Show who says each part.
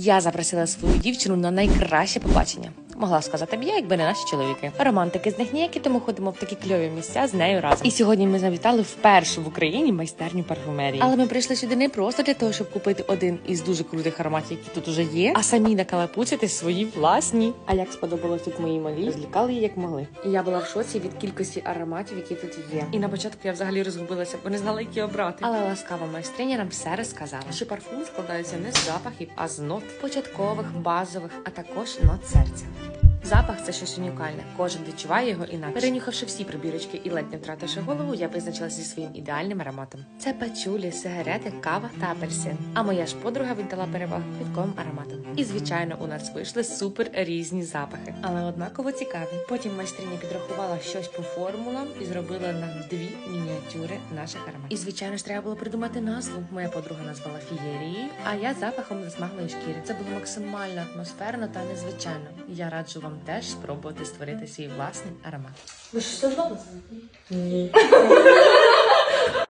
Speaker 1: Я запросила свою дівчину на найкраще побачення. Могла сказати б я, якби не наші чоловіки. Романтики з них ніякі, тому ходимо в такі кльові місця з нею разом. І сьогодні ми завітали вперше в Україні майстерню парфумерії. Але ми прийшли сюди не просто для того, щоб купити один із дуже крутих ароматів, які тут уже є, а самі накалапуцити свої власні. А як сподобалось тут моїй малі, розлікали її як могли. І я була в шоці від кількості ароматів, які тут є. І на початку я взагалі розгубилася, бо не знала, які обрати. Але ласкава майстриня нам все розказала, що парфум складається не з запахів, а з нот початкових, базових, а також нот серця. Запах це щось унікальне. Кожен відчуває його інакше. Перенюхавши всі прибірочки і ледь не втративши голову, я визначилася зі своїм ідеальним ароматом. Це пачулі, сигарети, кава та апельсин. А моя ж подруга віддала перевагу квітковим ароматам. І звичайно, у нас вийшли супер різні запахи, але однаково цікаві. Потім майстриня підрахувала щось по формулам і зробила нам дві мініатюри наших ароматів. І звичайно ж треба було придумати назву. Моя подруга назвала фієрією, а я запахом засмаглої шкіри. Це було максимально атмосферно та незвичайно. Я раджу вам теж спробувати створити свій власний аромат.
Speaker 2: Ви щось зробили?
Speaker 3: Ні.